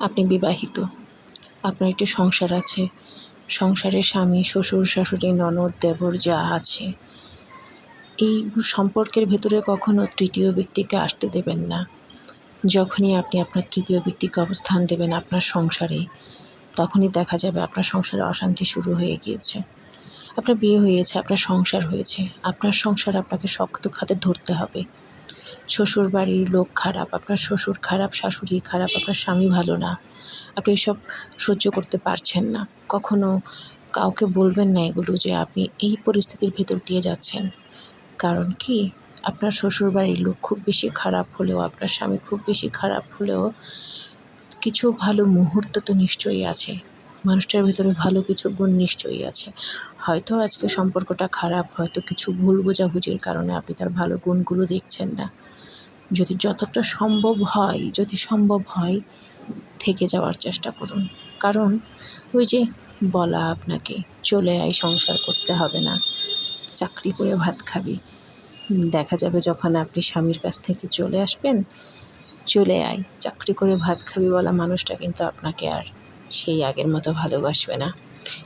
আপনি বিবাহিত। আপনার একটি সংসার আছে। সংসারে স্বামী, শ্বশুর, শাশুড়ি, ননদ, দেবর যা আছে। এই সম্পর্কের ভেতরে কখনো তৃতীয় ব্যক্তিকে আসতে দেবেন না। যখনই আপনি আপনার তৃতীয় ব্যক্তিকে অবস্থান দেবেন আপনার সংসারে, তখনই দেখা যাবে আপনার সংসারে অশান্তি শুরু হয়ে গিয়েছে। আপনার বিয়ে হয়েছে, আপনার সংসার হয়েছে। আপনার সংসার আপনাকে শক্ত খাতে ধরতে হবে। শ্বশুর বাড়ির লোক খারাপ, আপনার শ্বশুর খারাপ, শাশুড়ি খারাপ, আপনার স্বামী ভালো না, আপনি এসব সহ্য করতে পারছেন না। কখনো কাউকে বলবেন না এগুলো যে আপনি এই পরিস্থিতির ভেতর দিয়ে যাচ্ছেন। কারণ কি? আপনার শ্বশুর বাড়ির লোক খুব বেশি খারাপ হলেও, আপনার স্বামী খুব বেশি খারাপ হলেও কিছু ভালো মুহূর্ত তো নিশ্চয়ই আছে। মানুষটার ভিতরে ভালো কিছু গুণ নিশ্চয়ই আছে। হয়তো আজকে সম্পর্কটা খারাপ, হয়তো কিছু ভুল বোঝাবুঝির কারণে আপনি তার ভালো গুণগুলো দেখছেন না। যদি যতটা সম্ভব হয়, যদি সম্ভব হয়, থেকে যাওয়ার চেষ্টা করুন। কারণ ওই যে বলা আপনাকে, চলে আয়, সংসার করতে হবে না। চাকরি করে ভাত খাবি। দেখা যাবে যখন আপনি স্বামীর কাছ থেকে চলে আসবেন, চলে আয়। চাকরি করে ভাত খাবি বলা মানুষটা কিন্তু আপনাকে আর সেই আগের মতো ভালোবাসবে না।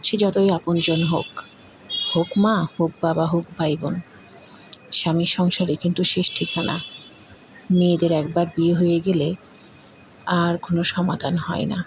সে যতই আপনজন হোক হোক মা, হোক বাবা, হোক ভাই বোন স্বামীর সংসারে কিন্তু শেষ ঠিকানা। মেয়েদের একবার বিয়ে হয়ে গেলে আর কোনো সমাধান হয় না।